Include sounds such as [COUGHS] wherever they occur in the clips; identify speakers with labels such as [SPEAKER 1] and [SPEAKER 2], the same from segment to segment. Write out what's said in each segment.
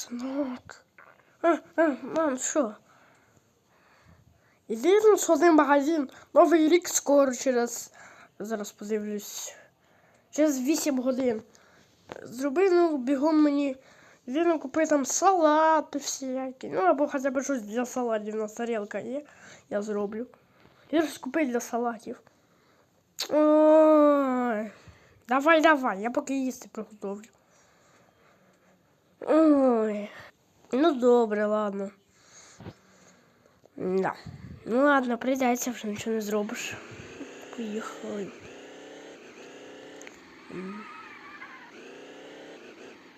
[SPEAKER 1] Синок. А, а, мам, що? Іди ну, сходи магазин. Новий рік скоро через. Зараз подивлюсь. Через 8 годин. Зроби, ну, бігом мені. Іди ну, купи там салати всякі. Ну, або хоча б щось для салатів на тарілка є. Я зроблю. Іди щось купи для салатів. Ой. Давай, давай, я поки їсти приготовлю. Ой. Ну добре, ладно. Да. Ну ладно, прийдеться, вже нічого не зробиш. Поїхали.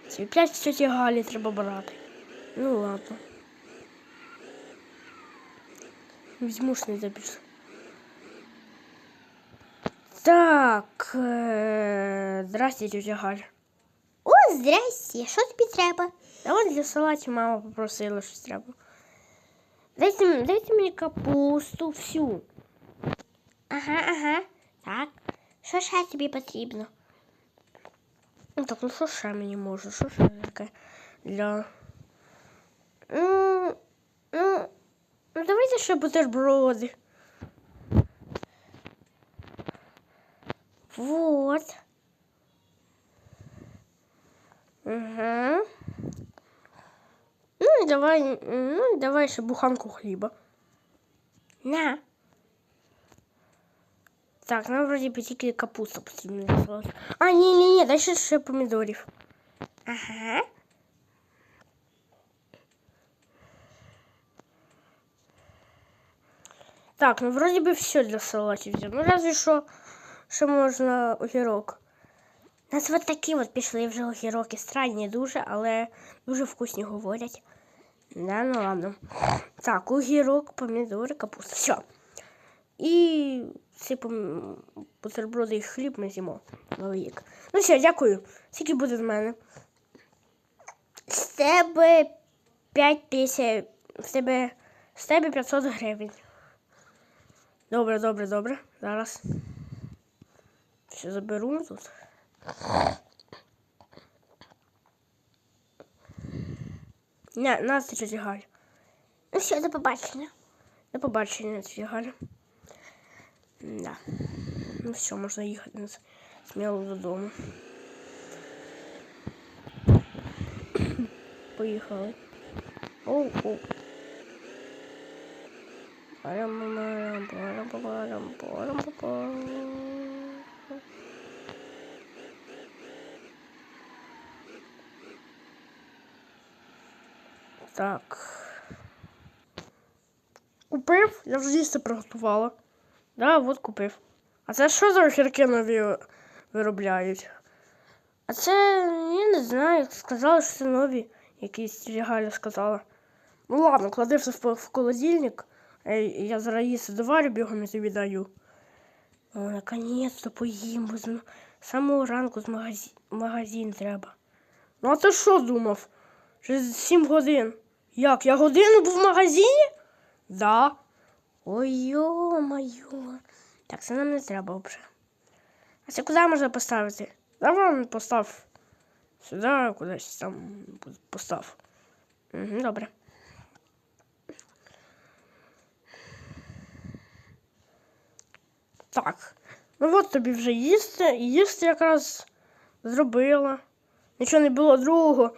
[SPEAKER 1] Ці п'ять тьоті Галі треба брати. Ну ладно. Візьму ж не забіж. Так. Е... Здрасте, тетя Галя.
[SPEAKER 2] Здрасте, що тобі треба?
[SPEAKER 1] А от для салатів мама попросила щось треба. Дайте, дайте мені капусту всю.
[SPEAKER 2] Ага, ага. Так. Що ще тобі потрібно?
[SPEAKER 1] Ну так, ну що ще мені може? Що ще таке для. Ну, ну, ну давайте ще бутерброди. Вот. Угу. Ну і давай, ну і давай ще буханку хліба.
[SPEAKER 2] На.
[SPEAKER 1] Так, нам вроді би тільки капуста потрібна для салату. А, ні, ні, ні, дай ще, ще помідорів.
[SPEAKER 2] Ага.
[SPEAKER 1] Так, ну вроді би все для салатів взяв. Ну разве що ще можна огірок.
[SPEAKER 2] У нас от такі от пішли вже огірки. Странні дуже, але дуже вкусні говорять.
[SPEAKER 1] Да, ну ладно. Так, огірок, помідори, капуста. Все. І ці бутерброди і хліб ми з'їмо. Новий. Ну все, дякую. Скільки буде з мене?
[SPEAKER 2] З тебе 5 тисяч.
[SPEAKER 1] З тебе, з тебе 500 гривень. Добре, добре, добре. Зараз. Все заберу тут. На, на, це.
[SPEAKER 2] Ну все, до побачення.
[SPEAKER 1] До побачення, тетя Да. Ну все, можна їхати сміло додому. [COUGHS] Поїхали. Оу, оу. Так. Купив? Я вже їсти приготувала. Да, от купив. А це що за огірки нові виробляють? А це я не знаю. Сказали, що це нові якісь Галя сказала. Ну ладно, клади все в, в холодильник. Е, Я зараз їсти доварю бігом і тобі даю. О, наконець-то поїм, з з самого ранку з магазин, магазин треба. Ну а ти що думав? Через 7 годин. Як? Я годину був в магазині? Да. Ой, йо-моє. Так, це нам не треба вже. А це куди можна поставити? Давай постав сюди, кудись там постав. Угу, добре. Так. Ну от тобі вже їсти. І їсти якраз зробила. Нічого не було другого.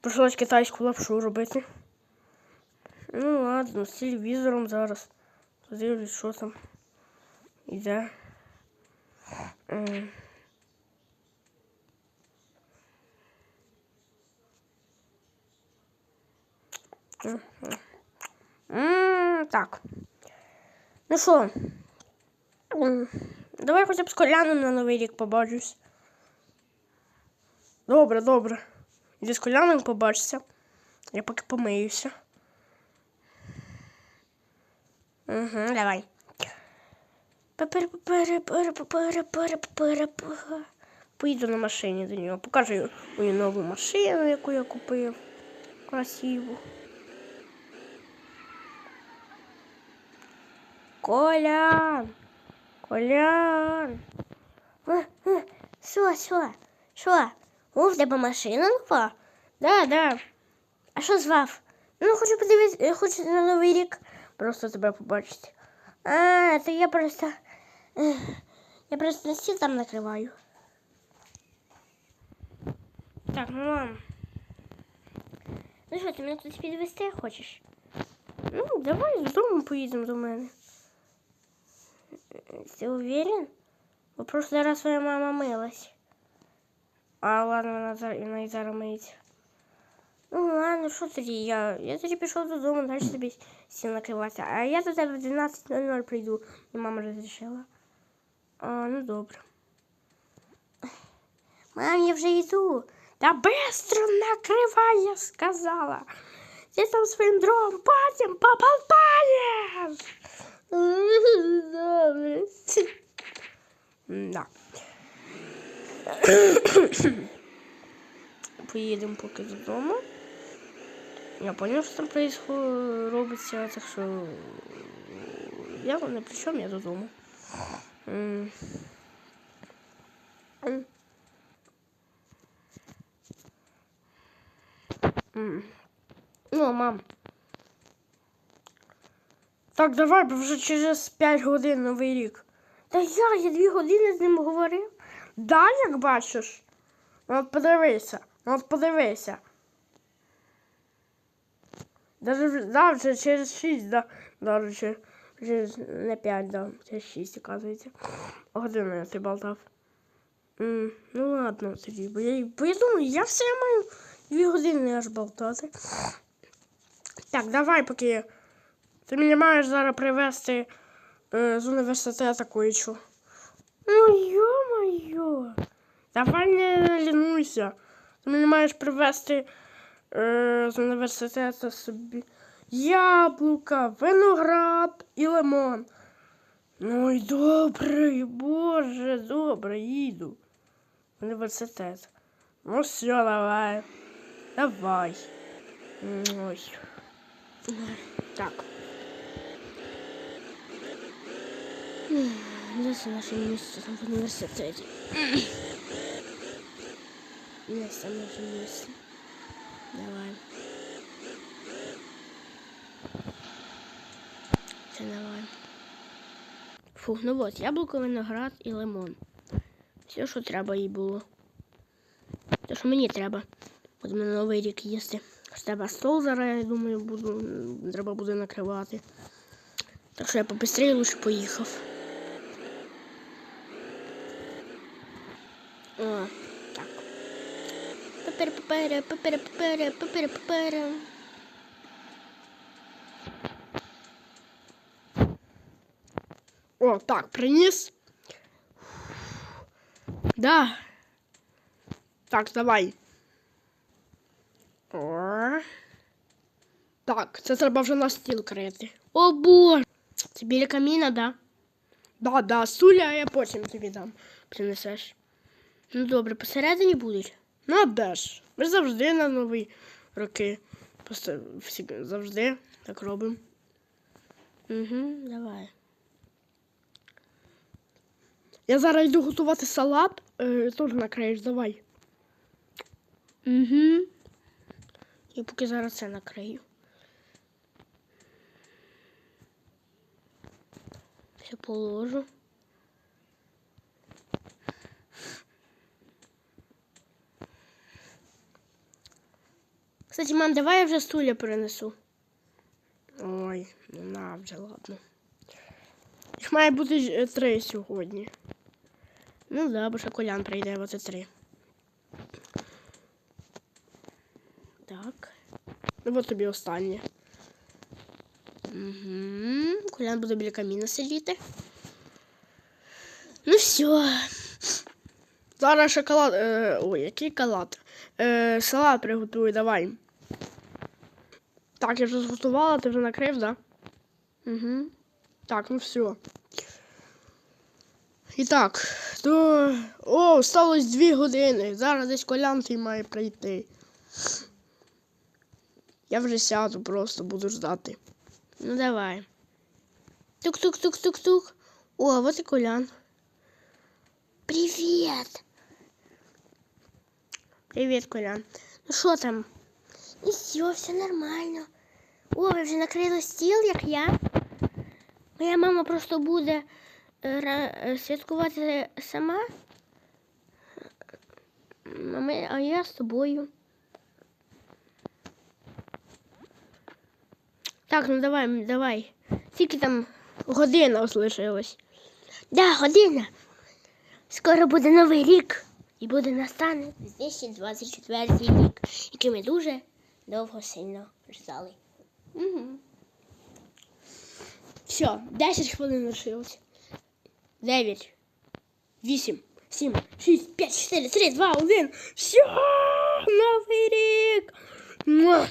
[SPEAKER 1] Прийшлось китайську лапшу робити. Ну ладно, з телевізором зараз. Подивлюсь, що там іде. М. Так. Ну що? Давай хоча б з Коляном на Новий рік побачусь. Добре, добре. Іди з Коляном побачишся. Я поки помиюся. Угу, давай. Поїду на машині до нього. Покажу мою нову машину, яку я купив. Красиву. Колян! Колян!
[SPEAKER 2] Що, що? Що? В тебе машина нова?
[SPEAKER 1] Да, да.
[SPEAKER 2] А що звав?
[SPEAKER 1] Ну, хочу подивитися, хочу на Новий рік просто тебе побачити.
[SPEAKER 2] А, то я просто. Я просто на стіл там накриваю. Так, ну мам. Ну що, ти мене тут підвести хочеш?
[SPEAKER 1] Ну, давай додому поїдемо до мене.
[SPEAKER 2] Ти уверен? Бо прошлый раз твоя мама милась.
[SPEAKER 1] А ладно, вона і зараз миється.
[SPEAKER 2] Ну ладно, що тоді? Я, я тоді пішов додому, далі тобі стіл накривати. А я до тебе в 12.00 прийду, і мама розрішила.
[SPEAKER 1] А, ну добре.
[SPEAKER 2] Мам, я вже йду.
[SPEAKER 1] Та быстро накривай, я сказала. Ти там своїм другом потім поболтаєш. Добре. Да. [COUGHS] Поїдемо поки додому. Я поняв, що там происхо- робиться, так що я не при чому, я додому. Ну, мам. Так, давай, бо вже через 5 годин новий рік. Та я, я 2 години з ним говорив. Да, як бачиш? Ну от подивися, ну от подивися. Даже да, через 6, да, даже через, через не 5, да, через 6, оказується. Годину я ти болтав. М, ну ладно тоді, бо я, бо я я все маю дві години аж болтати. Так, давай, поки ти мені маєш зараз привезти е, з університету кое-що. Ну, йо-моє. Давай не лінуйся. Ти мені маєш привезти е, з університету собі яблука, виноград і лимон. Ну й добре, боже, добре, їду. В університет. Ну все, давай. Давай. Ой. Так.
[SPEAKER 2] Це наше місце в університеті? [CLEARS THROAT]
[SPEAKER 1] Ось там наше місце.
[SPEAKER 2] Давай. Це давай.
[SPEAKER 1] Фух, ну от, яблуко, виноград і лимон. Все, що треба їй було. Те, що мені треба. Будемо на Новий рік їсти. З тебе стол зараз, я думаю, буду, треба буде накривати. Так що я побистрее лучше поїхав. О, так. О, так, приніс. Да. Так, давай. О. Так, це треба вже на стіл крити. О боже! Це біля каміна, да? Да, да, суля, я потім тобі дам. Принесеш. Ну добре, посередині будуть. Ну, а де? Ми ж завжди на нові роки. Просто всі завжди так робимо. Угу, давай. Я зараз йду готувати салат. Е, теж накриєш, давай. Угу. І поки зараз це накрию. Все положу. Кстати, мам, давай я вже стулья перенесу. Ой, ну на вже, ладно. Їх має бути е, три сьогодні. Ну да, бо ще Колян прийде, оце три. Так. Ну от тобі останнє. Угу. Колян буде біля каміна сидіти. Ну все. Зараз шоколад. Е, ой, який калат. Е, салат приготуй, давай. Так, я вже зготувала, ти вже накрив, да? Угу. Так, ну все. І так, то. О, осталось дві години. Зараз десь колян твій має прийти. Я вже сяду, просто буду ждати. Ну давай. Тук-тук-тук-тук-тук. О, вот і колян.
[SPEAKER 2] Привіт!
[SPEAKER 1] Привіт, колян. Ну що там?
[SPEAKER 2] І все, все нормально. О, ви вже накрили стіл, як я. Моя мама просто буде е, е, святкувати сама. А, я з тобою. Так, ну давай, давай. Скільки там година залишилась? Да, година. Скоро буде новий рік. І буде настане 2024 рік, який ми дуже довго сильно ждали. Угу.
[SPEAKER 1] Все, 10 хвилин лишилось. 9, 8, 7, 6, 5, 4, 3, 2, 1. Все, Новий рік. Муа.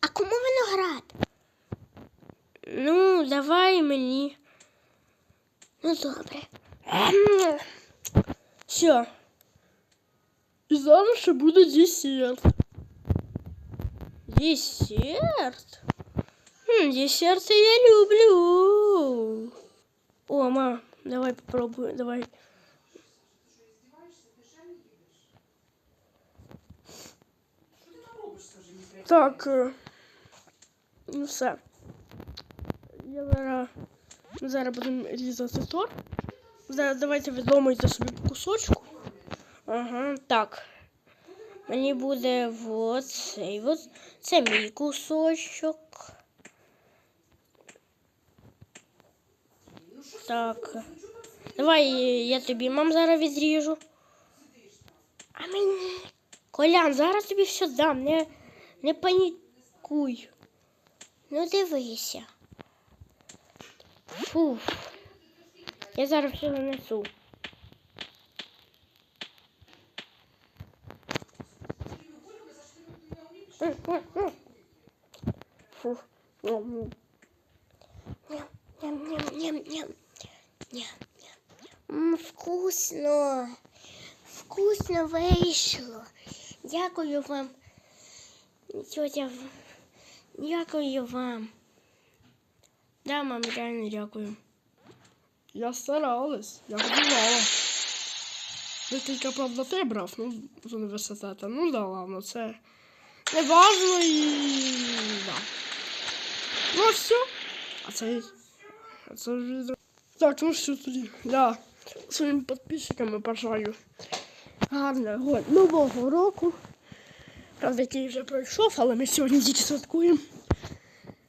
[SPEAKER 2] А кому виноград?
[SPEAKER 1] Ну, давай мені.
[SPEAKER 2] Ну добре.
[SPEAKER 1] Все. І зараз ще буде десерт. Десерт? Хм, десерти я люблю. О, ма, давай попробуй, давай. Так. е, Ну все. Я зараз, зараз будемо різати торт. Зараз давайте відломайте собі кусочку. Ага, так. Мені буде от цей от. Це мій кусочок. Так. Давай я тобі мам зараз відріжу. А мені. Колян, зараз тобі все дам. Не, не панікуй.
[SPEAKER 2] Ну дивися.
[SPEAKER 1] Фу. Я зараз все нанесу. Фу. Ну,
[SPEAKER 2] Ням-ням-ням-ням. Ням-ням. Вкусно. Вкусно вийшло. Дякую вам. Тетя. Дякую вам.
[SPEAKER 1] Да, мам, реально дякую. Я старалась, я готувала. Декілька, правда, ти брав, ну, з університету. Ну да, ладно, це не важно і. Да. Ну, все. А це. А це вже. Так, ну все тоді. Я своїм підписчикам бажаю гарного нового року. Правда, який вже пройшов, але ми сьогодні тільки святкуємо.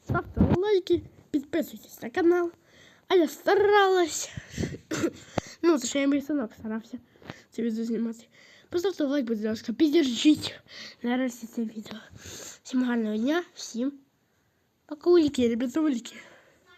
[SPEAKER 1] Ставте лайки, підписуйтесь на канал. А я старалась. ну, це я мій синок старався це відео знімати. Поставте лайк, будь ласка, піддержіть нарешті це відео. Всім гарного дня, всім покулики, ребятулики.